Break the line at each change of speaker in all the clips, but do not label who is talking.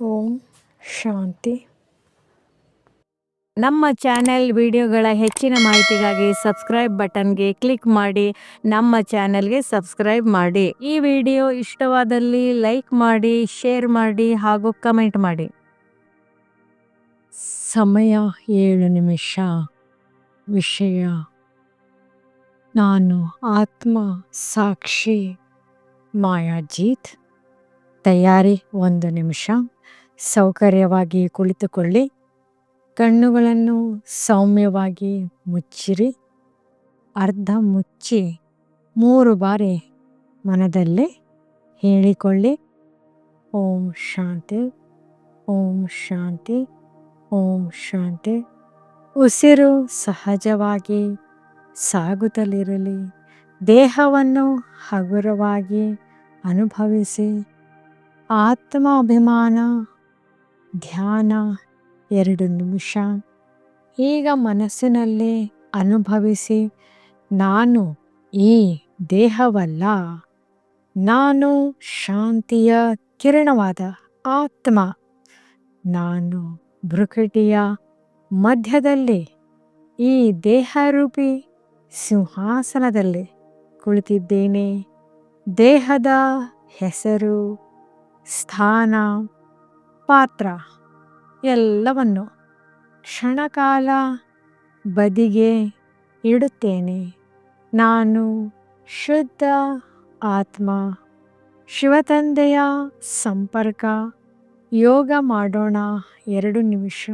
ಓಂ ಶಾಂತಿ. ನಮ್ಮ ಚಾನೆಲ್ ವಿಡಿಯೋಗಳ ಹೆಚ್ಚಿನ ಮಾಹಿತಿಗಾಗಿ ಸಬ್ಸ್ಕ್ರೈಬ್ ಬಟನ್ಗೆ ಕ್ಲಿಕ್ ಮಾಡಿ ನಮ್ಮ ಚಾನೆಲ್ಗೆ ಸಬ್ಸ್ಕ್ರೈಬ್ ಮಾಡಿ. ಈ ವಿಡಿಯೋ ಇಷ್ಟವಾದಲ್ಲಿ ಲೈಕ್ ಮಾಡಿ ಶೇರ್ ಮಾಡಿ ಹಾಗೂ ಕಮೆಂಟ್ ಮಾಡಿ. ಸಮಯ ಏಳು ನಿಮಿಷ. ವಿಷಯ ನಾನು ಆತ್ಮ ಸಾಕ್ಷಿ ಮಾಯಾಜೀತ್. ತಯಾರಿ ಒಂದು ನಿಮಿಷ. ಸೌಕರ್ಯವಾಗಿ ಕುಳಿತುಕೊಳ್ಳಿ. ಕಣ್ಣುಗಳನ್ನು ಸೌಮ್ಯವಾಗಿ ಮುಚ್ಚಿರಿ. ಅರ್ಧ ಮುಚ್ಚಿ ಮೂರು ಬಾರಿ ಮನದಲ್ಲೇ ಹೇಳಿಕೊಳ್ಳಿ. ಓಂ ಶಾಂತಿ ಓಂ ಶಾಂತಿ ಓಂ ಶಾಂತಿ. ಉಸಿರು ಸಹಜವಾಗಿ ಸಾಗುತ್ತಲಿರಲಿ. ದೇಹವನ್ನು ಹಗುರವಾಗಿ ಅನುಭವಿಸಿ. ಆತ್ಮಾಭಿಮಾನ ಧ್ಯಾನ, ಎರಡು ನಿಮಿಷ. ಈಗ ಮನಸ್ಸಿನಲ್ಲಿ ಅನುಭವಿಸಿ, ನಾನು ಈ ದೇಹವಲ್ಲ, ನಾನು ಶಾಂತಿಯ ಕಿರಣವಾದ ಆತ್ಮ, ನಾನು ಭ್ರುಕಟಿಯ ಮಧ್ಯದಲ್ಲಿ, ಈ ದೇಹರೂಪಿ ಸಿಂಹಾಸನದಲ್ಲಿ ಕುಳಿತಿದ್ದೇನೆ. ದೇಹದ ಹೆಸರು, ಸ್ಥಾನ ಪಾತ್ರ ಎಲ್ಲವನ್ನು ಕ್ಷಣಕಾಲ ಬದಿಗೆ ಇಡುತ್ತೇನೆ. ನಾನು ಶುದ್ಧ ಆತ್ಮ, ಶಿವತಂದೆಯ ಸಂಪರ್ಕ. ಯೋಗ ಮಾಡೋಣ ಎರಡು ನಿಮಿಷ.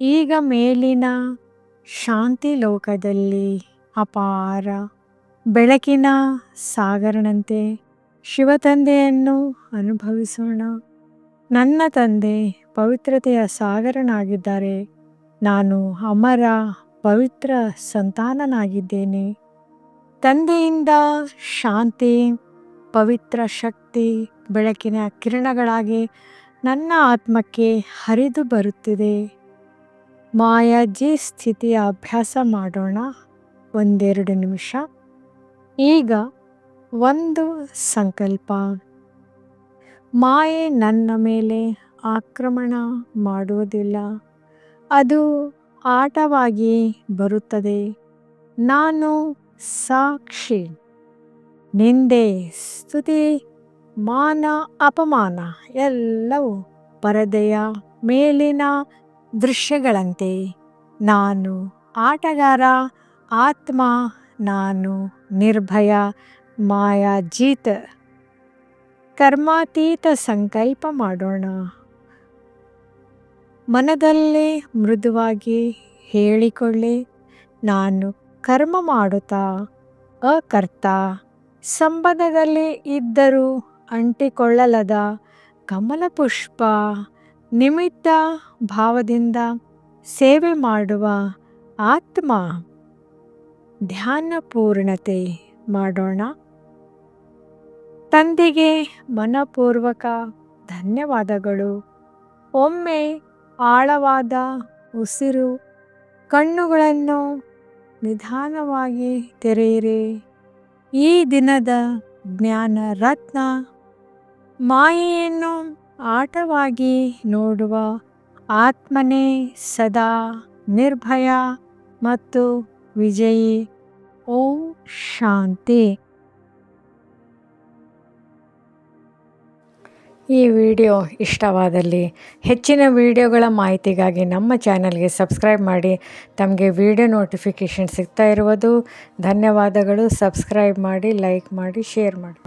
ಈಗ ಮೇಲಿನ ಶಾಂತಿ ಲೋಕದಲ್ಲಿ ಅಪಾರ ಬೆಳಕಿನ ಸಾಗರನಂತೆ ಶಿವತಂದೆಯನ್ನು ಅನುಭವಿಸೋಣ. ನನ್ನ ತಂದೆ ಪವಿತ್ರತೆಯ ಸಾಗರನಾಗಿದ್ದಾರೆ. ನಾನು ಅಮರ, ಪವಿತ್ರ ಸಂತಾನನಾಗಿದ್ದೇನೆ. ತಂದೆಯಿಂದ ಶಾಂತಿ, ಪವಿತ್ರ ಶಕ್ತಿ, ಬೆಳಕಿನ ಕಿರಣಗಳಾಗಿ ನನ್ನ ಆತ್ಮಕ್ಕೆ ಹರಿದು ಬರುತ್ತಿದೆ. ಮಾಯಾಜಿ ಸ್ಥಿತಿಯ ಅಭ್ಯಾಸ ಮಾಡೋಣ. ಒಂದೆರಡು ನಿಮಿಷ. ಈಗ ಒಂದು ಸಂಕಲ್ಪ. ಮಾಯೆ ನನ್ನ ಮೇಲೆ ಆಕ್ರಮಣ ಮಾಡುವುದಿಲ್ಲ. ಅದು ಆಟವಾಗಿ ಬರುತ್ತದೆ. ನಾನು ಸಾಕ್ಷಿ. ನಿಂದೆ ಸ್ತುತಿ, ಮಾನ, ಅಪಮಾನ ಎಲ್ಲವೂ ಪರದೆಯ ಮೇಲಿನ ದೃಶ್ಯಗಳಂತೆ. ನಾನು ಆಟಗಾರ, ಆತ್ಮ, ನಾನು ನಿರ್ಭಯ, ಮಾಯಾಜೀತ್. ಕರ್ಮಾತೀತ ಸಂಕಲ್ಪ ಮಾಡೋಣ. ಮನದಲ್ಲೇ ಮೃದುವಾಗಿ ಹೇಳಿಕೊಳ್ಳಿ. ನಾನು ಕರ್ಮ ಮಾಡುತ್ತಾ? ಅಕರ್ತ? ಸಂಬಂಧದಲ್ಲಿ ಇದ್ದರೂ ಅಂಟಿಕೊಳ್ಳಲದ ಕಮಲ ಪುಷ್ಪ ನಿಮಿತ್ತ ಭಾವದಿಂದ ಸೇವೆ ಮಾಡುವ ಆತ್ಮ. ಧ್ಯಾನ ಪೂರ್ಣತೆ ಮಾಡೋಣ. ತಂದೆಗೆ ಮನಪೂರ್ವಕ ಧನ್ಯವಾದಗಳು. ಒಮ್ಮೆ ಆಳವಾದ ಉಸಿರು, ಕಣ್ಣುಗಳನ್ನು ನಿಧಾನವಾಗಿ ತೆರೆಯಿರಿ. ಈ ದಿನದ ಜ್ಞಾನ ರತ್ನ ಮಾಯೆಯನ್ನು ಆಟವಾಗಿ ನೋಡುವ ಆತ್ಮನೇ ಸದಾ ನಿರ್ಭಯ ಮತ್ತು ವಿಜಯಿ. ಓಂ ಶಾಂತಿ. ಈ ವಿಡಿಯೋ ಇಷ್ಟವಾದಲ್ಲಿ ಹೆಚ್ಚಿನ ವಿಡಿಯೋಗಳ ಮಾಹಿತಿಗಾಗಿ ನಮ್ಮ ಚಾನಲ್ಗೆ ಸಬ್ಸ್ಕ್ರೈಬ್ ಮಾಡಿ. ತಮಗೆ ವಿಡಿಯೋ ನೋಟಿಫಿಕೇಷನ್ ಸಿಗ್ತಾ ಇರುವುದು. ಧನ್ಯವಾದಗಳು. ಸಬ್ಸ್ಕ್ರೈಬ್ ಮಾಡಿ, ಲೈಕ್ ಮಾಡಿ, ಶೇರ್ ಮಾಡಿ.